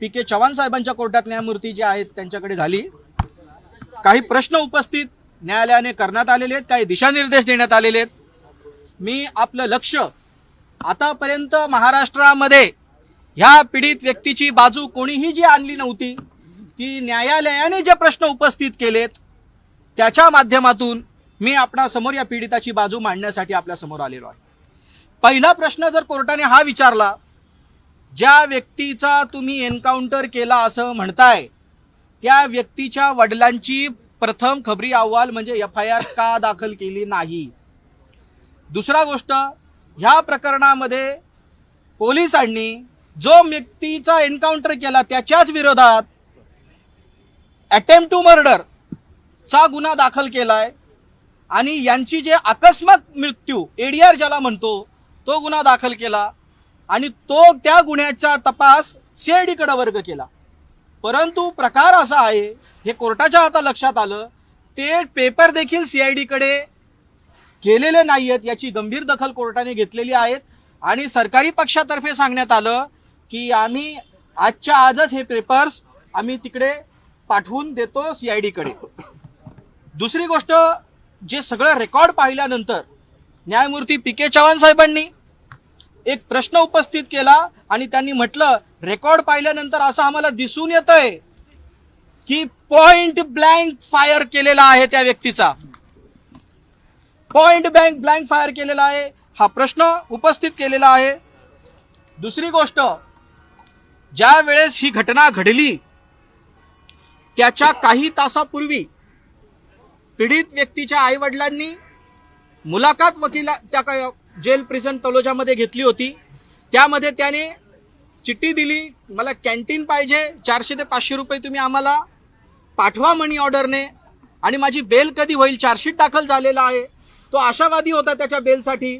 P के चव्हाण साहेबांच्या कोर्टात न्यायमूर्ती जे आहेत त्यांच्याकडे झाली. काही प्रश्न उपस्थित न्यायालयाने करण्यात आलेले आहेत काही दिशानिर्देश देण्यात आलेले आहेत. मी आपलं लक्ष आतापर्यंत महाराष्ट्रामध्ये ह्या पीडित व्यक्तीची बाजू कोणीही जी आणली नव्हती ती न्यायालयाने जे प्रश्न उपस्थित केलेत त्याच्या माध्यमातून मी आपणासमोर या पीडिताची बाजू मांडण्यासाठी आपल्यासमोर आलेलो आहे. पहिला प्रश्न जर कोर्टाने हा विचारला ज्या व्यक्तीचा तुम्ही एन्काउंटर केला असं म्हणताय त्या व्यक्तीच्या वडिलांची प्रथम खबरी अहवाल म्हणजे एफ आय आर का दाखल केली नाही? दुसरा गोष्ट ह्या प्रकरणामध्ये पोलिसांनी जो व्यक्तीचा एन्काउंटर केला त्याच्याच विरोधात अटेम्प्ट टू मर्डर चा गुन्हा दाखल केलाय आणि यांची जे अकस्मात मृत्यू एडीआर ज्याला म्हणतो तो गुन्हा दाखल केला. आणि तो त्या गुन्ह्याचा तपास सीआयडीकडे वर्ग केला. परंतु प्रकार असा आहे हे कोर्टाच्या आता लक्षात आलं ते पेपर देखील सीआयडीकडे केलेले नाही आहेत याची गंभीर दखल कोर्टाने घेतलेली आहेत. आणि सरकारी पक्षातर्फे सांगण्यात आलं की आम्ही आजच्या आजच हे पेपर्स आम्ही तिकडे पाठवून देतो सीआयडीकडे. दुसरी गोष्ट जे सगळं रेकॉर्ड पाहिल्यानंतर न्यायमूर्ती पी के चव्हाण साहेबांनी एक प्रश्न उपस्थित केला आणि त्यांनी म्हटलं रेकॉर्ड पाहिल्यानंतर असं आम्हाला दिसून येतंय की पॉइंट ब्लँक फायर केलेला आहे त्या व्यक्तीचा. पॉइंट बँक ब्लँक फायर केलेला आहे. हा प्रश्न उपस्थित केलेला आहे. दुसरी गोष्ट ज्या वेळेस ही घटना घडली त्याच्या काही तासापूर्वी पीडित व्यक्तीच्या आईवडिलांनी मुलाखत वकिला त्या काय जेल प्रिझन तलोजामध्ये घेतली होती. त्यामध्ये त्याने चिठ्ठी दिली मला कॅन्टीन पाहिजे चारशे ते पाचशे रुपये तुम्ही आम्हाला पाठवा मनी ऑर्डरने. आणि माझी बेल कधी होईल चार्जशीट दाखल झालेला आहे. तो आशावादी होता त्याच्या बेलसाठी.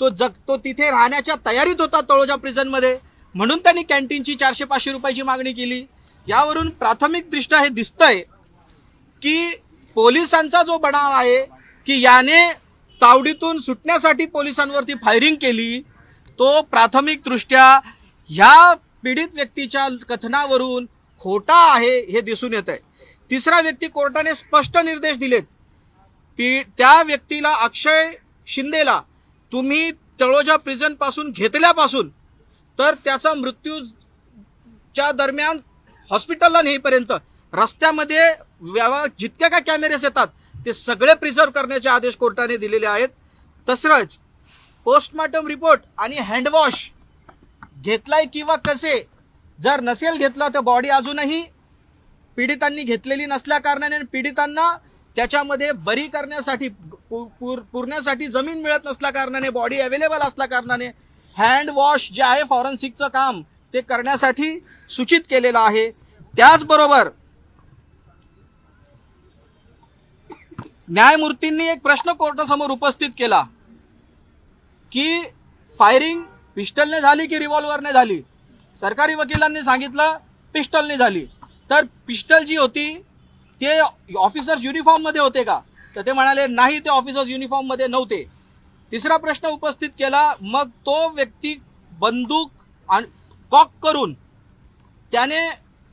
तो जग तो तिथे राहण्याच्या तयारीत होता तळोजा प्रिझनमध्ये. म्हणून त्यांनी कॅन्टीनची चारशे पाचशे रुपयाची मागणी केली. यावरून प्राथमिकदृष्ट्या हे दिसतंय की पोलिसांचा जो बनाव आहे की याने तावडीतून सुटण्यासाठी पोलिसांवरती फायरिंग केली तो प्राथमिकदृष्ट्या ह्या पीडित व्यक्तीच्या कथनावरून खोटा आहे हे दिसून येत आहे. तिसरा व्यक्ती कोर्टाने स्पष्ट निर्देश दिलेत. पी त्या व्यक्तीला अक्षय शिंदेला तुम्ही तळोजा प्रिझनपासून घेतल्यापासून तर त्याचा मृत्यूच्या दरम्यान हॉस्पिटलला नेईपर्यंत रस्त्यामध्ये व्यवहार जितक्या काय कॅमेरेस येतात ते सगळे प्रिझर्व करण्याचे आदेश कोर्टाने दिलेले आहेत. तसंच पोस्टमॉर्टम रिपोर्ट आणि हँडवॉश घेतलाय किंवा कसे जर नसेल घेतला तर बॉडी अजूनही पीडितांनी घेतलेली नसल्या कारणाने पीडितांना त्याच्यामध्ये बरी करण्यासाठी पुर- पुरण्यासाठी जमीन मिळत नसल्या कारणाने बॉडी अवेलेबल असल्या कारणाने हँड वॉश जे आहे फॉरेन्सिकचं काम ते करण्यासाठी सूचित केलेलं आहे. त्याचबरोबर न्यायमूर्तींनी एक प्रश्न कोर्टासमोर उपस्थित केला की फायरिंग पिस्टलने झाली की रिव्हॉल्वरने झाली? सरकारी वकिलांनी सांगितलं पिस्टलने झाली. तर पिस्टल जी होती ते ऑफिसर्स युनिफॉर्ममध्ये होते का? तर ते म्हणाले नाही ते ऑफिसर्स युनिफॉर्ममध्ये नव्हते. तिसरा प्रश्न उपस्थित केला मग तो व्यक्ती बंदूक आणि कॉक करून त्याने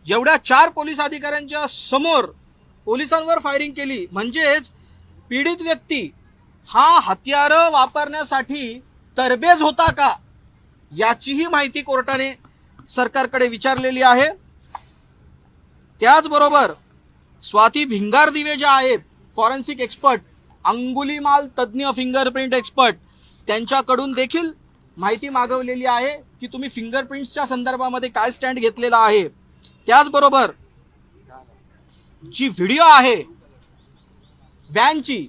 एवढ्या चार पोलीस अधिकाऱ्यांच्या समोर पोलिसांवर फायरिंग केली म्हणजेच पीडित व्यक्ती हा हत्यार वापरण्यासाठी तरबेज होता का याचीही माहिती कोर्टाने सरकारकडे विचारलेली आहे. त्याचबरोबर स्वाती भिंगार दिवे ज्या आहेत फॉरेन्सिक एक्सपर्ट अंगुलीमाल तज्ज्ञ फिंगरप्रिंट एक्सपर्ट त्यांच्याकडून देखील माहिती मागवलेली आहे की तुम्ही फिंगरप्रिंट्सच्या संदर्भामध्ये काय स्टँड घेतलेला आहे. त्याचबरोबर जी व्हिडिओ आहे व्हॅनची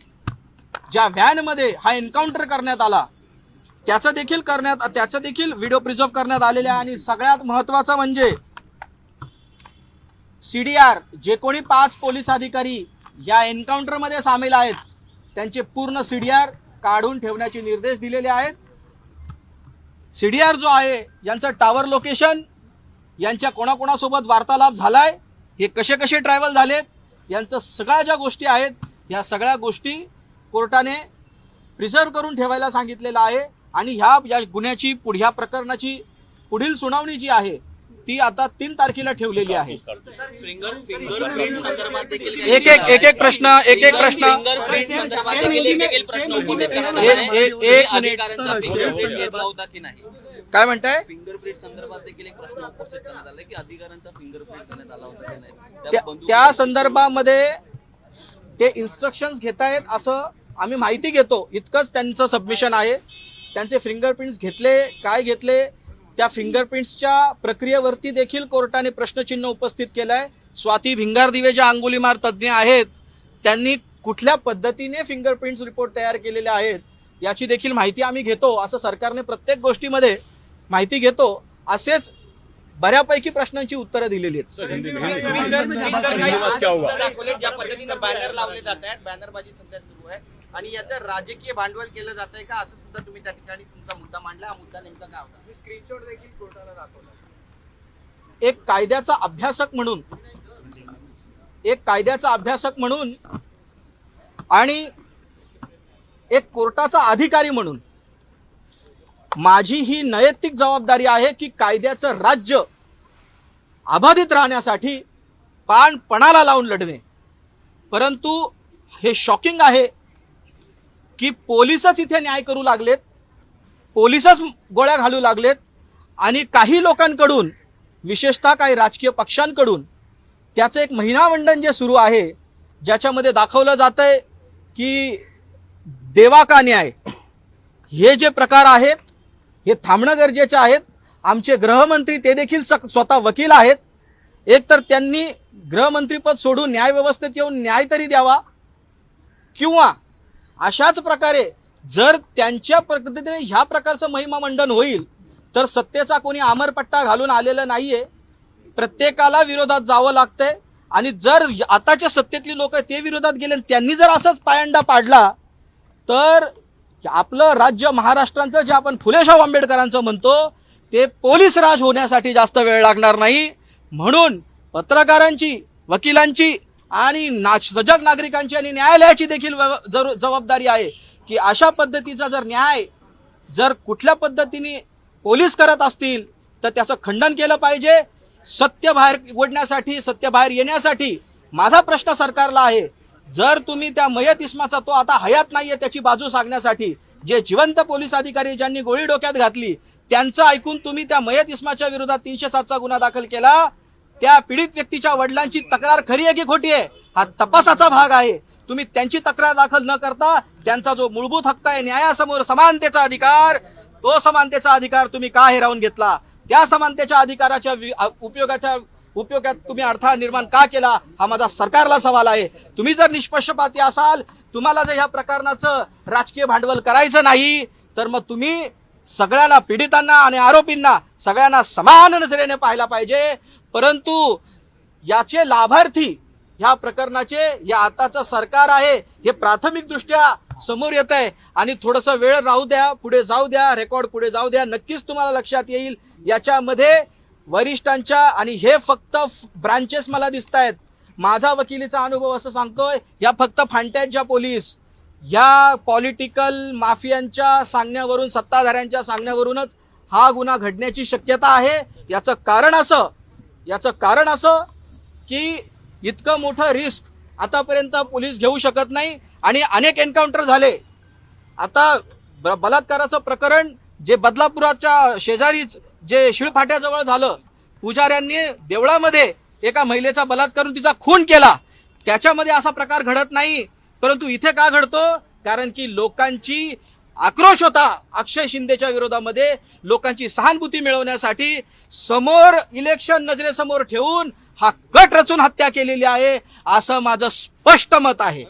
ज्या व्हॅनमध्ये हा एन्काउंटर करण्यात आला त्याचं देखील करण्यात त्याचं देखील व्हिडिओ प्रिझर्व करण्यात आलेले आहे. आणि सगळ्यात महत्वाचं म्हणजे सीडीआर जे कोणी पाच पोलीस अधिकारी या एन्काउंटरमध्ये सामील आहेत त्यांचे पूर्ण सीडीआर काढून ठेवण्याचे निर्देश दिलेले आहेत. सीडीआर जो आहे यांचं टावर लोकेशन यांच्या कोणाकोणासोबत वार्तालाप झालाय हे कसे कसे ट्रॅव्हल झालेत यांचं सगळ्या ज्या गोष्टी आहेत या सगळ्या गोष्टी कोर्टाने प्रिझर्व करून ठेवायला सांगितलेलं आहे. आणि ह्या या गुन्ह्याची पुढ ह्या प्रकरणाची पुढील सुनावणी जी आहे ती आता तीन तारखेला ठेवलेली आहे. एक एक एक एक प्रश्न एक एक प्रश्न. काय म्हणताय फिंगरप्रिंट संदर्भात देखील एक प्रश्न उपस्थित करण्यात आला की अधिकाऱ्यांचा फिंगरप्रिंट करण्यात आला होता त्या संदर्भामध्ये ते इन्स्ट्रक्शन्स घेतायत असं आम्ही माहिती घेतो. इतकंच त्यांचं सबमिशन आहे. त्यांचे फिंगरप्रिंट्स घेतले काय घेतले? त्या फिंगरप्रिंट्सच्या प्रक्रियेवरती देखील कोर्टाने प्रश्नचिन्ह उपस्थित केलं आहे स्वाती भिंगारदिवे ज्या अंगुलीमार तज्ज्ञ आहेत त्यांनी कुठल्या पद्धतीने फिंगरप्रिंट्स रिपोर्ट तयार केलेले आहेत याची देखील माहिती आम्ही घेतो. असं सरकारने प्रत्येक गोष्टीमध्ये माहिती घेतो. असेच बऱ्यापैकी प्रश्नांची उत्तरं दिलेली आहेत. क्या हुआ दाखवले ज्या पद्धतीने बॅनर लावले जात आहेत बॅनरबाजी सध्या सुरू आहे. आणि याचं राजकीय भांडवल केलं जात आहे का? असं सुद्धा तुम्ही त्या ठिकाणी तुमचा मुद्दा मांडला. हा मुद्दा नेमका काय होता? स्क्रीनशॉट देखील कोर्टाला दाखवला. एक कायद्याचा अभ्यासक म्हणून एक कायद्याचा अभ्यासक म्हणून आणि एक कोर्टाचा अधिकारी म्हणून माझी ही नैतिक जबाबदारी आहे की कायद्याचं राज्य अबाधित राहण्यासाठी पान पणाला लावून लढणे. परंतु हे शॉकिंग आहे की पोलीसच इथे न्याय करू लागलेत पोलीसच गोळ्या घालू लागलेत आणि काही लोकांकडून विशेषतः काही राजकीय पक्षांकडून त्याचं एक महिनामंडन जे सुरू आहे ज्याच्यामध्ये दाखवलं जातंय की देवा का न्याय? हे जे प्रकार आहेत हे थांबणं गरजेचे आहेत. आमचे गृहमंत्री ते देखील स्वतः वकील आहेत. एकतर त्यांनी गृहमंत्रीपद सोडून न्यायव्यवस्थेत येऊन न्याय तरी द्यावा. किंवा अशाच प्रकारे जर त्यांच्या पद्धतीने ह्या प्रकारचं महिमामंडन होईल तर सत्तेचा कोणी आमरपट्टा घालून आलेला नाहीये. प्रत्येकाला विरोधात जावं लागतंय. आणि जर आताच्या सत्तेतली लोक ते विरोधात गेले आणि त्यांनी जर असंच पायंडा पाडला तर आपलं राज्य महाराष्ट्रांचं जे आपण फुलेशाह आंबेडकरांचं म्हणतो ते पोलीस राज होण्यासाठी जास्त वेळ लागणार नाही. म्हणून पत्रकारांची वकिलांची आणि ना सजग नागरिकांची आणि न्यायालयाची देखील जरू- जबाबदारी आहे की अशा पद्धतीचा जर न्याय जर कुठल्या पद्धतीने पोलीस करत असतील तर त्याचं खंडन केलं पाहिजे. सत्य बाहेर उघडण्यासाठी सत्य बाहेर येण्यासाठी माझा प्रश्न सरकारला आहे जर तुम्ही त्या मयत इस्माचा तो आता हयात नाहीये त्याची बाजू सांगण्यासाठी जे जिवंत पोलीस अधिकारी ज्यांनी गोळी डोक्यात घातली त्यांचं ऐकून तुम्ही त्या मयत इस्माच्या विरोधात तीनशे सातचा गुन्हा दाखल केला. त्या पीडित व्यक्तीच्या वडिलांची तक्रार खरी आहे की खोटी आहे? हा तपासाचा भाग आहे. तुम्ही त्यांची तक्रार दाखल न करता त्यांचा जो मूलभूत हक्क आहे न्यायासमोर समानतेचा अधिकार तो समानतेचा अधिकार तुम्ही का हिरावून घेतला? त्या समानतेच्या अधिकाराच्या वि- उपयोगाच्या उपयोगात तुम्ही अडथळा निर्माण का केला? हा माझा सरकारला सवाल आहे. तुम्ही जर निष्पक्षपाती असाल तुम्हाला जर ह्या प्रकरणाचं राजकीय भांडवल करायचं नाही तर मग तुम्ही सगळ्यांना पीडितांना आणि आरोपींना सगळ्यांना समान नजरेने पाहायला पाहिजे. परंतु याचे लाभार्थी ह्या प्रकरणाचे या आताचं सरकार आहे हे प्राथमिकदृष्ट्या समोर येत आहे. आणि थोडंसं वेळ राहू द्या पुढे जाऊ द्या रेकॉर्ड पुढे जाऊ द्या नक्कीच तुम्हाला लक्षात येईल. याच्यामध्ये वरिष्ठांच्या आणि हे फक्त ब्रांचेस मला दिसत आहेत माझा वकिलीचा अनुभव असं सांगतोय या फक्त फांट्यांच्या पोलीस. या पॉलिटिकल माफियांच्या सांगण्यावरून सत्ताधाऱ्यांच्या सांगण्यावरूनच हा गुन्हा घडण्याची शक्यता आहे. याचं कारण असं याचं कारण असं की इतकं मोठं रिस्क आतापर्यंत पोलीस घेऊ शकत नाही आणि अनेक एन्काउंटर झाले. आता ब- बलात्काराचं प्रकरण जे बदलापुराच्या शेजारीच जे शिळफाट्याजवळ झालं पुजाऱ्यांनी देवळामध्ये एका महिलेचा बलात्कार करून तिचा खून केला. त्याच्यामध्ये असा प्रकार घडत नाही. परंतु इथे का घडतो? कारण की लोकांची आक्रोश होता अक्षय शिंदेच्या विरोधामध्ये. लोकांची सहानुभूती मिळवण्यासाठी समोर इलेक्शन नजरेसमोर ठेवून हा कट रचून हत्या केलेली आहे असं माझं स्पष्ट मत आहे.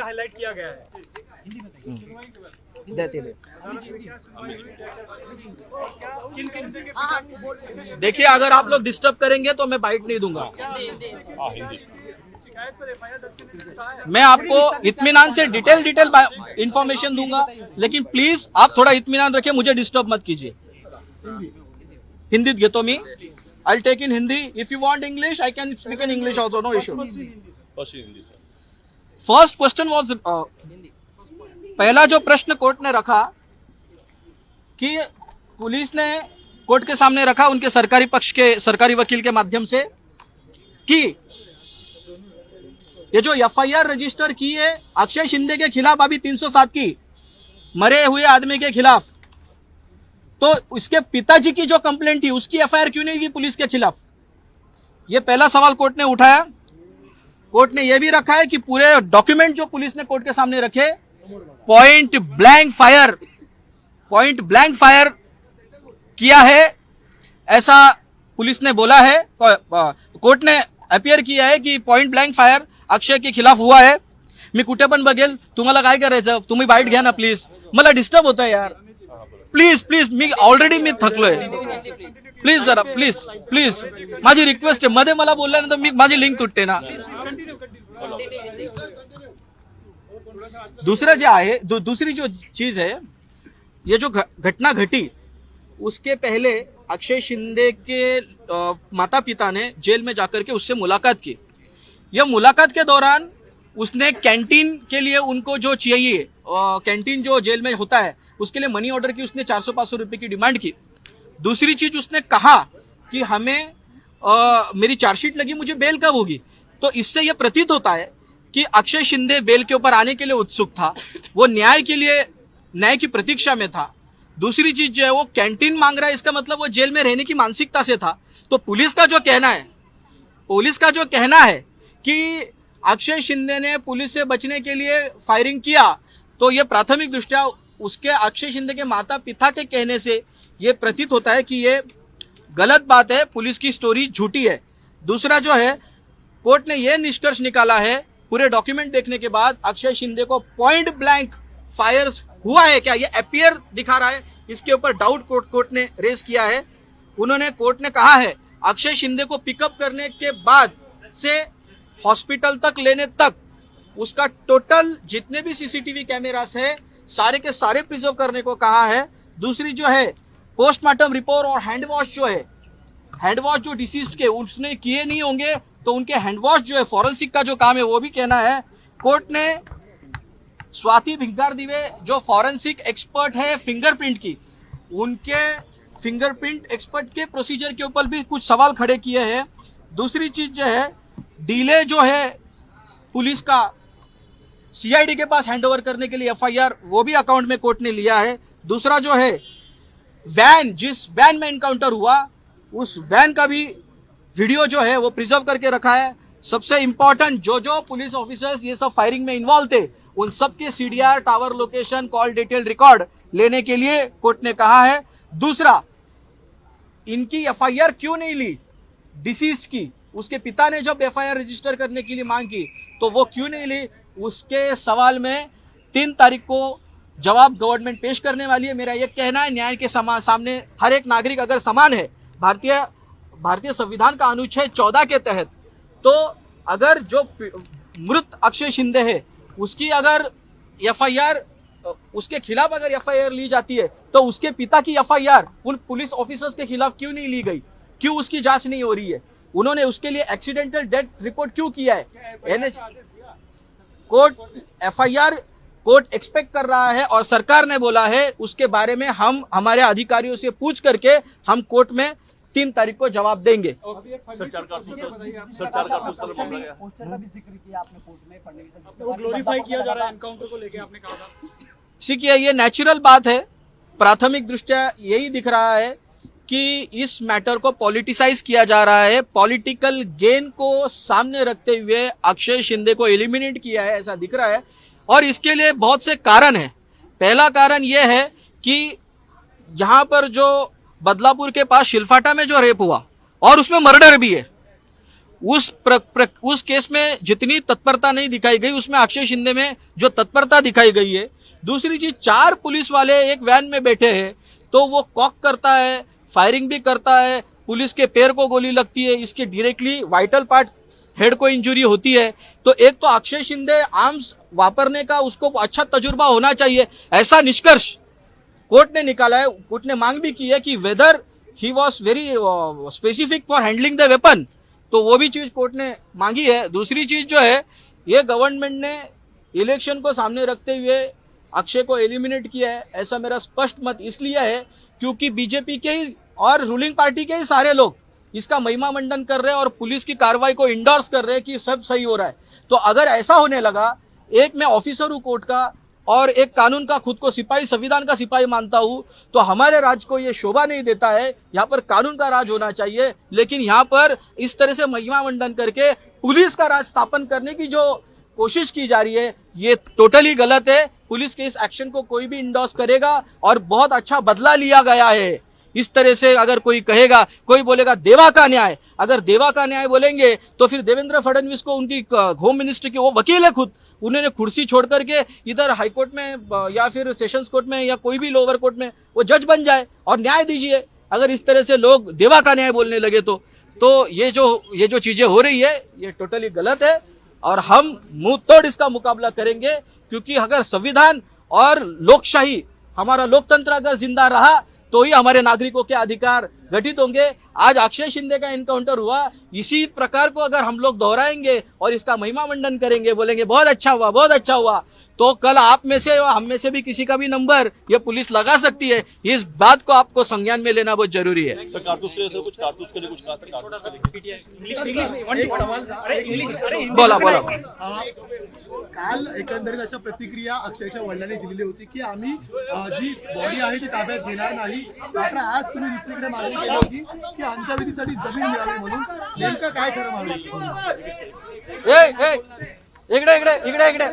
हाईलाइट किया गया है? देखिए, अगर आप लोग डिस्टर्ब करेंगे तो मैं बाइट नहीं दूँगा। मैं आपको इत्मीनान से डिटेल डिटेल इंफॉर्मेशन दूँगा, लेकिन प्लीज़ आप थोड़ा इतमान रखिए, मुझे डिस्टर्ब मत कीजिए। हिंदीत घेतो मी। I take in Hindi. If you want English I can speak in English also no issue first Hindi sir first question was पहला जो प्रश्न कोर्ट ने रखा कि पुलिस ने कोर्ट के सामने रखा उनके सरकारी पक्ष के, सरकारी वकील के माध्यम से कि ये जो एफआईआर रजिस्टर की है, अक्षय शिंदे के खिलाफ अभी 307 की, मरे हुए आदमी के खिलाफ। तो उसके पिताजी की जो कंप्लेंट थी, उसकी एफआईआर क्यों नहीं की पुलिस के खिलाफ? ये पहला सवाल कोर्ट ने उठाया। कोर्ट ने यह भी रखा है कि पूरे डॉक्यूमेंट जो पुलिस ने कोर्ट के सामने रखे point blank fire point blank fire KIA है ऐसा पुलिस ने बोला है कोर्ट ने अपियर किया है की पॉइंट ब्लँक फायर अक्षय के खिलाफ हुआ है। मी कुठे पण बघेल तुम्हाला काय करायचं? तुम्ही बाईट घ्या ना प्लीज मला डिस्टर्ब होत आहे यार. प्लीज प्लीज मी ऑलरेडी मी थकलोय. प्लीज जरा प्लीज प्लीज माझी रिक्वेस्ट आहे. मध्ये मला बोलल्यानंतर मी माझी लिंक तुटते ना. दुसरं जे आहे दुसरी जो चीज आहे ये जो घटना घटी उसके पहले अक्षय शिंदे के माता पिता ने जेल में जाकर के उससे मुलाकात की। यह मुलाकात के दौरान उसने कैंटीन के लिए उनको जो चाहिए कैंटीन जो जेल में होता है उसके लिए मनी ऑर्डर की उसने चार सौ पाँच सौ रुपये की डिमांड की। दूसरी चीज़ उसने कहा कि हमें अ, मेरी चार्जशीट लगी मुझे बेल कब होगी? तो इससे यह प्रतीत होता है कि अक्षय शिंदे बेल के ऊपर आने के लिए उत्सुक था। वो न्याय के लिए न्याय की प्रतीक्षा में था। दूसरी चीज़ जो है, वो कैंटीन मांग रहा है, इसका मतलब वो जेल में रहने की मानसिकता से था। तो पुलिस का जो कहना है, पुलिस का जो कहना है कि अक्षय शिंदे ने पुलिस से बचने के लिए फायरिंग किया तो ये प्राथमिक दृष्टया उसके, अक्षय शिंदे के माता पिता के कहने से ये प्रतीत होता है कि ये गलत बात है, पुलिस की स्टोरी झूठी है। दूसरा जो है, कोर्ट ने यह निष्कर्ष निकाला है, पूरे डॉक्यूमेंट देखने के बाद अक्षय शिंदे को पॉइंट ब्लैंक फायर हुआ है क्या? ये अपियर दिखा रहा है। इसके ऊपर डाउट कोर्ट कोर्ट ने रेज किया है। उन्होंने कोर्ट ने कहा है, अक्षय शिंदे को पिकअप करने के बाद से हॉस्पिटल तक लेने तक उसका टोटल जितने भी सीसीटीवी कैमरास है, सारे के सारे प्रिजर्व करने को कहा है। दूसरी जो है पोस्टमार्टम रिपोर्ट और हैंड वॉश जो है हैंड वॉश जो डिसीज के, उसने किए नहीं होंगे तो उनके हैंड वॉश जो है फॉरेंसिक का जो काम है, वो भी कहना है। कोर्ट ने स्वाति भिंगार दिवे जो फॉरेंसिक एक्सपर्ट है फिंगरप्रिंट की, उनके फिंगरप्रिंट एक्सपर्ट के प्रोसीजर के ऊपर भी कुछ सवाल खड़े किए हैं। दूसरी चीज़ जो है डीले जो है पुलिस का सीआईडी के पास हैंडओवर करने के लिए एफआईआर वो भी अकाउंट में कोर्ट ने लिया है। दूसरा जो है वैन जिस वैन में इनकाउंटर हुआ, उस वैन का भी वीडियो जो है, वो प्रिजर्व करके रखा है। सबसे इंपॉर्टेंट जो जो पुलिस ऑफिसर्स ये सब फायरिंग में इन्वॉल्व थे उन सब के CDR tower location call detail record लेने के लिए कोर्ट ने कहा है। दूसरा इनकी एफआईआर क्यों नहीं ली? डिसीज की। उसके पिता ने जब एफआईआर रजिस्टर करने के लिए मांग की तो वो क्यों नहीं ली? उसके सवाल में तीन तारीख को जवाब गवर्नमेंट पेश करने वाली है। मेरा यह कहना है न्याय के समा, सामने हर एक नागरिक अगर समान है भारतीय भारतीय संविधान का अनुच्छेद चौदह के तहत तो अगर जो मृत अक्षय शिंदे है उसकी अगर एफआईआर, उसके खिलाफ अगर एफआईआर ली जाती है तो उसके पिता की एफआईआर उन पुलिस ऑफिसर्स के खिलाफ क्यों नहीं ली गई? क्यों उसकी जाँच नहीं हो रही है? उन्होंने उसके लिए एक्सीडेंटल डेथ रिपोर्ट क्यों किया है? NH court FIR court expect कर रहा है और सरकार ने बोला है, उसके बारे में हम, हमारे अधिकारियों से पूछ करके हम कोर्ट में तीन तारीख को जवाब देंगे। सर चार कारतूस सर सर चार कारतूस का पोस्टर का भी ज़िक्र किया आपने कोर्ट में फडणवीस वो ग्लोरीफाई किया जा रहा है एनकाउंटर को लेके आपने कहा था। देखिए ये नेचुरल बात है। प्राथमिक दृष्टया यही दिख रहा है कि इस मैटर को पॉलिटिसाइज किया जा रहा है। पॉलिटिकल गेन को सामने रखते हुए अक्षय शिंदे को एलिमिनेट किया है ऐसा दिख रहा है। और इसके लिए बहुत से कारण है। पहला कारण यह है कि यहाँ पर जो बदलापुर के पास शिलफाटा में जो रेप हुआ और उसमें मर्डर भी है। उस प्र, प्र, उस केस में जितनी तत्परता नहीं दिखाई गई उसमें अक्षय शिंदे में जो तत्परता दिखाई गई है। दूसरी चीज़ चार पुलिस वाले एक वैन में बैठे हैं तो वो कॉक करता है फायरिंग भी करता है पुलिस के पैर को गोली लगती है इसके डायरेक्टली वाइटल पार्ट हेड को इंजुरी होती है। तो एक तो अक्षय शिंदे आर्म्स वापरने का उसको अच्छा तजुर्बा होना चाहिए ऐसा निष्कर्ष कोर्ट ने निकाला है, कोर्ट ने मांग भी की है कि whether he was very specific for handling the weapon तो वो भी चीज़ कोर्ट ने मांगी है। दूसरी चीज़ जो है, ये गवर्नमेंट ने इलेक्शन को सामने रखते हुए अक्षय को एलिमिनेट किया है, ऐसा मेरा स्पष्ट मत इसलिए है क्योंकि बीजेपी के ही और रूलिंग पार्टी के ही सारे लोग इसका महिमा मंडन कर रहे हैं और पुलिस की कार्रवाई को इंडोर्स कर रहे हैं कि सब सही हो रहा है। तो अगर ऐसा होने लगा, एक मैं ऑफिसर हूँ कोर्ट का और एक कानून का, खुद को सिपाही, संविधान का सिपाही मानता हूँ तो हमारे राज्य को ये शोभा नहीं देता है। यहाँ पर कानून का राज होना चाहिए, लेकिन यहाँ पर इस तरह से महिमा मंडन करके पुलिस का राज स्थापन करने की जो कोशिश की जा रही है, ये टोटली गलत है। पुलिस के इस एक्शन को कोई भी इंडोर्स करेगा और बहुत अच्छा बदला लिया गया है। इस तरह से अगर कोई कहेगा, कोई बोलेगा, देवा का न्याय। अगर देवा का न्याय बोलेंगे तो फिर देवेंद्र फडणवीस को उनकी होम मिनिस्ट्री के वो वकील है खुद। उन्होंने कुर्सी छोड़ करके इधर हाईकोर्ट में या फिर सेशंस कोर्ट में, या कोई भी लोअर कोर्ट में, वो जज बन जाए और न्याय दीजिए। अगर इस तरह से लोग देवा का न्याय बोलने लगे तो तो ये जो ये जो चीज़ें हो रही है, ये टोटली गलत है और हम मुँह तोड़ इसका मुकाबला करेंगे, क्योंकि अगर संविधान और लोकशाही, हमारा लोकतंत्र अगर ज़िंदा रहा तो ही हमारे नागरिकों के अधिकार घटित होंगे। आज अक्षय शिंदे का एनकाउंटर हुआ। इसी प्रकार को अगर हम लोग दोहराएँगे और इसका महिमा मंडन करेंगे, बोलेंगे, बहुत अच्छा हुआ, बहुत अच्छा हुआ। तो कल आप में से या हम में से भी किसी का भी नंबर ये पुलिस लगा सकती है। इस बात को आपको संज्ञान में लेना बहुत ज़रूरी है। बोला बोला। नाही. काल एकंदरीत अशा प्रतिक्रिया अक्षयच्या वडिलांनी दिलेली होती की आम्ही जी बॉडी आहे ती ताब्यात घेणार नाही. मात्र आज तुम्ही दुसरीकडे मागणी केली होती की अंत्यविधीसाठी ज़मीन मिळावी म्हणून नेमकं काय खरं मागणी ए, ए, इकडे इकडे इकडे.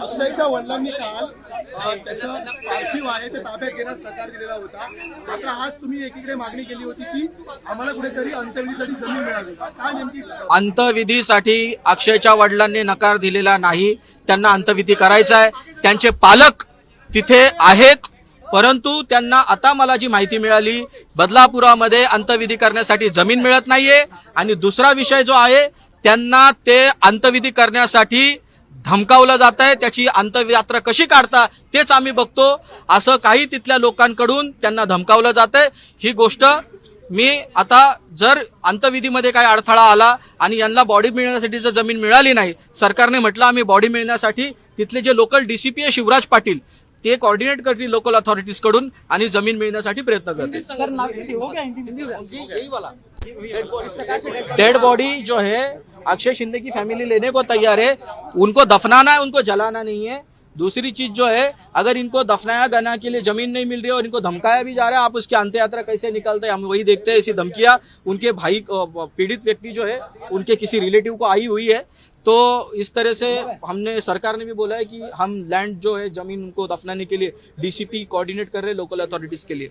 अक्षयच्या वडिलांनी काल अ, त्याचं पार्थिव आहे ते ताब्यात घेण्यास नकार दिलेला होता. मात्र आज तुम्ही एकीकडे मागणी केली होती की आम्हाला कुठेतरी अंत्यविधीसाठी जमीन मिळाली काय नेमकी? अंतविधीसाठी अक्षयच्या वडिलांनी नकार दिलेला नाही. त्यांना अंतविधी करायचा आहे. त्यांचे पालक तिथे आहेत. परंतु त्यांना आता मला जी माहिती मिळाली बदलापुरामध्ये अंतविधी करण्यासाठी जमीन मिळत नाहीये. आणि दुसरा विषय जो आहे त्यांना ते अंतविधी करण्यासाठी धमकावलं जात आहे. त्याची अंतयात्रा कशी काढता तेच आम्ही बघतो. असं काही तिथल्या लोकांकडून त्यांना धमकावलं जात आहे. ही गोष्ट मी आता जर अंतविधीमध्ये काय अडथळा आला आणि यांना बॉडी मिळण्यासाठी जर जमीन मिळाली नाही सरकारने म्हटलं आम्ही बॉडी मिळण्यासाठी तिथले जे लोकल डीसीपी आहे शिवराज पाटील ते कॉर्डिनेट करतील लोकल अथॉरिटीज कडून आणि ज़मीन मिळण्यासाठी प्रयत्न करतील. डेड बॉडी जो है अक्षय शिंदे की फैमिली लेने को तैयार है। उनको दफनाना है उनको जलाना नहीं है। दूसरी चीज़ जो है अगर इनको दफनाया गना के लिए ज़मीन नहीं मिल रही है और इनको धमकाया भी जा रहा है आप उसकी अंत यात्रा कैसे निकालते हैं? हम वही देखते हैं ऐसी धमकियाँ। उनके भाई पीड़ित व्यक्ति जो है उनके किसी रिलेटिव को आई हुई है। तो इस तरह से हमने सरकार ने भी बोला है कि हम लैंड जो है ज़मीन उनको दफनाने के लिए डीसीपी कोऑर्डिनेट कर रहे हैं लोकल अथॉरिटीज के लिए।